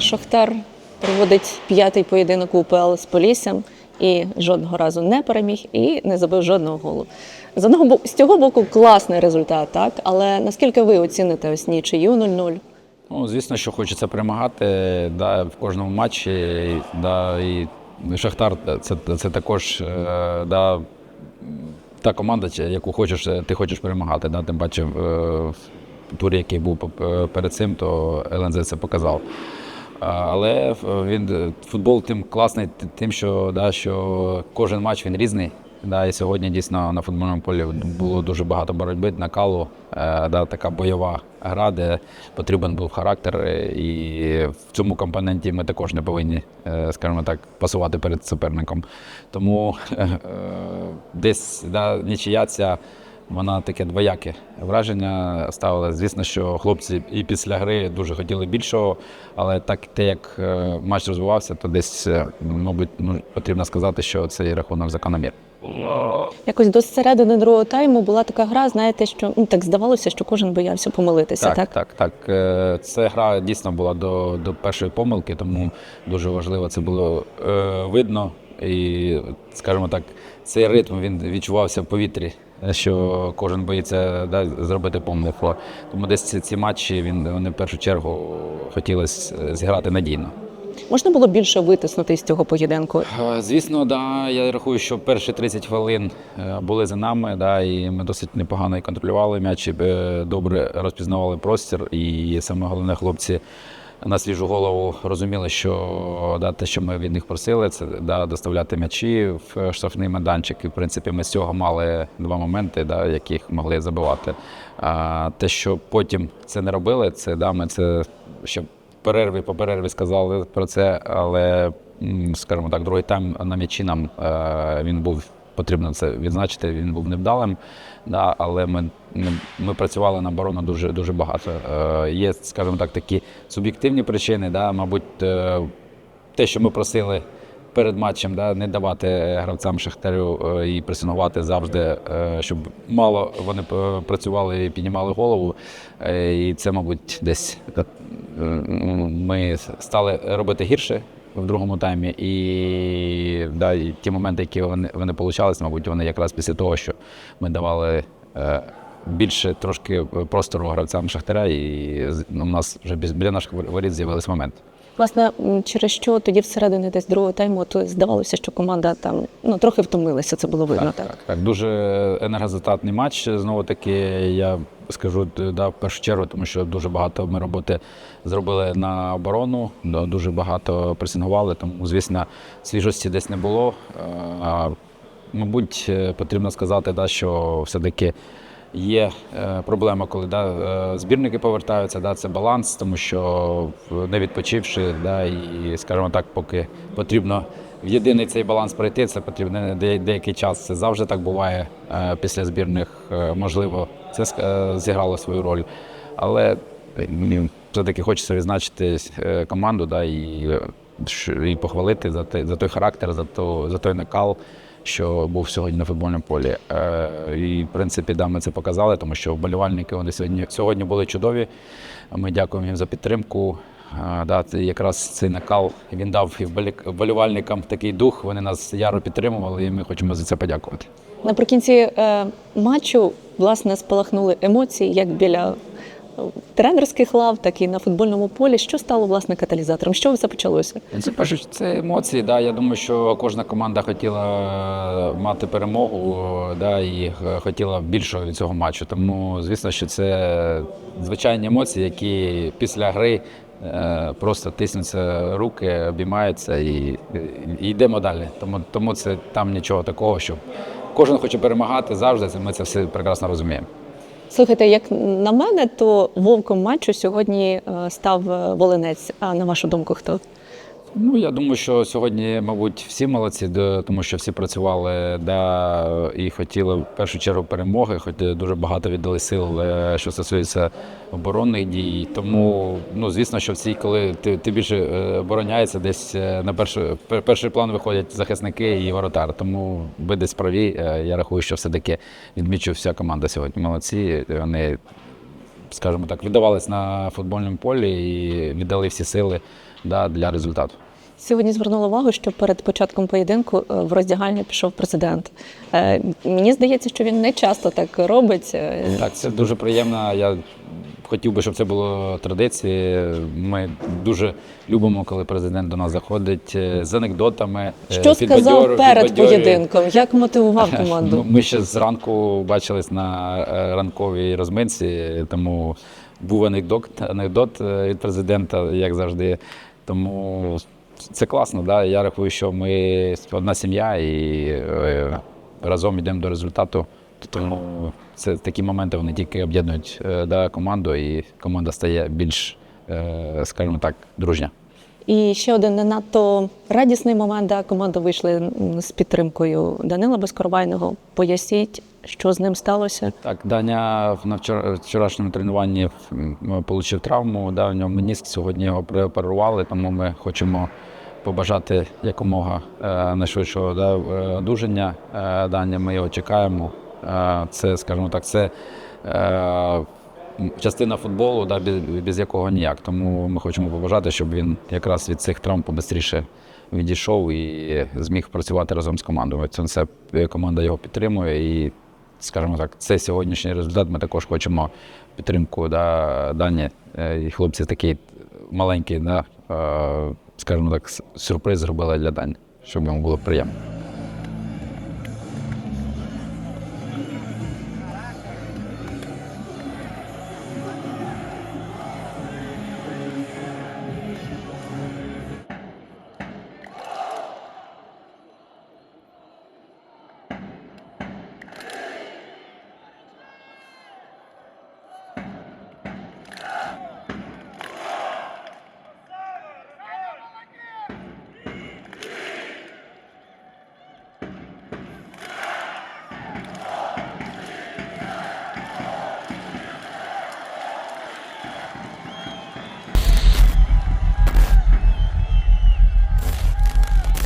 Шахтар проводить п'ятий поєдинок УПЛ з Поліссям і жодного разу не переміг і не забив жодного голу. З одного боку, з цього боку класний результат, так? Але наскільки ви оціните ось нічию 0-0? Ну, звісно, що хочеться перемагати да, в кожному матчі. Да, і Шахтар це, це також е, да, та команда, яку хочеш, ти хочеш перемагати. Да? Тим паче в, е, турі, який був перед цим, то ЛНЗ це показав. Але він футбол тим класний, тим, що, да, що кожен матч він різний. Да, і сьогодні дійсно на футбольному полі було дуже багато боротьби, накалу, е, да, така бойова гра, де потрібен був характер. е, І в цьому компоненті ми також не повинні, е, скажімо так, пасувати перед суперником. Тому е, е, десь да, нічия ця вона таке двояке враження ставила. Звісно, що хлопці і після гри дуже хотіли більшого, але так те, як е, матч розвивався, то десь, е, мабуть, ну, потрібно сказати, що цей рахунок закономір. Якось до середини другого тайму була така гра, знаєте, що ну, так здавалося, що кожен боявся помилитися, так? Так, так, так. Це гра дійсно була до, до першої помилки, тому дуже важливо це було е, видно. І, скажімо так, цей ритм він відчувався в повітрі, що кожен боїться да, зробити помилку. Тому десь ці, ці матчі він, вони в першу чергу хотілося е, зіграти надійно. Можна було більше витиснути з цього поєдинку? Е, Звісно, да, я рахую, що перші 30 хвилин е, були за нами, да, і ми досить непогано і контролювали м'яч, е, добре розпізнавали простір. І саме головне, хлопці на свіжу голову розуміли, що да, те, що ми від них просили, це да, доставляти м'ячі в штрафний майданчик. І в принципі ми з цього мали два моменти, да, яких могли забивати. А те, що потім це не робили, це да, ми це ще перерві по перерві сказали про це, але скажімо так, другий тайм на м'ячі нам е, він був потрібно це відзначити. Він був невдалим, да, але ми, ми, працювали на оборону дуже дуже багато. Е, є, скажімо так, такі суб'єктивні причини, да, мабуть, е, те, що ми просили. Перед матчем да, не давати гравцям Шахтарю е, і пресингувати завжди, е, щоб мало вони працювали і піднімали голову. І це, мабуть, десь ми стали робити гірше в другому таймі. І, да, ті моменти, які вони, вони получались, мабуть, вони якраз після того, що ми давали. е, Більше трошки простору гравцям Шахтаря, і ну, у нас вже біля наших воріт з'явились моменти. Власне, через що тоді всередині десь другого тайму то здавалося, що команда там ну трохи втомилася, це було видно, так? Так, так, дуже енергозатратний матч. Знову таки, я скажу да, в першу чергу, тому що дуже багато ми роботи зробили на оборону, дуже багато пресингували, тому, звісно, свіжості десь не було. Е, А, мабуть, е, потрібно сказати, да, що все-таки. Є е, проблема, коли да, е, збірники повертаються, да, це баланс, тому що не відпочивши, да, і, скажімо так, поки потрібно в єдиний цей баланс пройти, це потрібно деякий час. Це завжди так буває е, після збірних. е, Можливо, це е, зіграло свою роль. Але е, все-таки хочеться відзначити е, команду да, і, е, і похвалити за, те, за той характер, за, то, за той накал що був сьогодні на футбольному полі. Е, і, в принципі, да, ми це показали, тому що вболівальники вони сьогодні, сьогодні були чудові. Ми дякуємо їм за підтримку. Е, да, якраз цей накал він дав і вболівальникам такий дух. Вони нас яро підтримували, і ми хочемо за це подякувати. Наприкінці е, матчу власне спалахнули емоції як біля тренерських лав, так і на футбольному полі. Що стало власне каталізатором? Що все почалося? Це перше, це емоції. Да. Я думаю, що кожна команда хотіла е, мати перемогу да, і е, хотіла більшого від цього матчу. Тому, звісно, що це звичайні емоції, які після гри е, просто тиснуться руки, обіймаються і, і йдемо далі. Тому, тому це там нічого такого, що кожен хоче перемагати завжди. Ми це все прекрасно розуміємо. Слухайте, як на мене, то вовком матчу сьогодні е, став е, Волинець. А на вашу думку, хто? Ну, я думаю, що сьогодні, мабуть, всі молодці, тому що всі працювали да, і хотіли в першу чергу перемоги, хоч дуже багато віддали сил, е, що стосується оборонних дій. Тому, ну, звісно, що всі, коли ти, ти більше е, обороняється, десь е, на перший, перший план виходять захисники і воротар. Тому ви десь праві. Я рахую, що все-таки відмічу вся команда сьогодні. Молодці. Вони скажімо так, віддавались на футбольному полі і віддали всі сили да, для результату. Сьогодні звернула увагу, що перед початком поєдинку е, в роздягальню пішов президент. Е, Мені здається, що він не часто так робить. Е, Так, це дуже приємно. Я хотів би, щоб це було традицією. Ми дуже любимо, коли президент до нас заходить е, з анекдотами. е, Що сказав перед поєдинком? Як мотивував команду? Ми ще зранку бачились на е, ранковій розминці, тому був анекдот, анекдот від президента, як завжди. Тому це класно. Да? Я рахую, що ми одна сім'я і разом йдемо до результату. Тому це такі моменти вони тільки об'єднують е, да, команду, і команда стає більш, е, скажімо так, дружня. І ще один не надто радісний момент, де команда вийшли з підтримкою Данила Безкоровайного. Поясніть, що з ним сталося. Так, Даня на вчорашньому тренуванні отримав травму. Да, в нього меніск, сьогодні його прооперували, тому ми хочемо побажати якомога е, найшвидшого да, одужання. Е, Даня, ми його чекаємо. Це, скажімо так, це е, частина футболу, да, без, якого ніяк. Тому ми хочемо побажати, щоб він якраз від цих травм побистріше відійшов і зміг працювати разом з командою. Це е, команда його підтримує і скажімо так, це сьогоднішній результат. Ми також хочемо підтримку да, Дані. Е, І хлопці такий маленький, да, скажімо так, сюрприз зробили для Дані, щоб йому було приємно.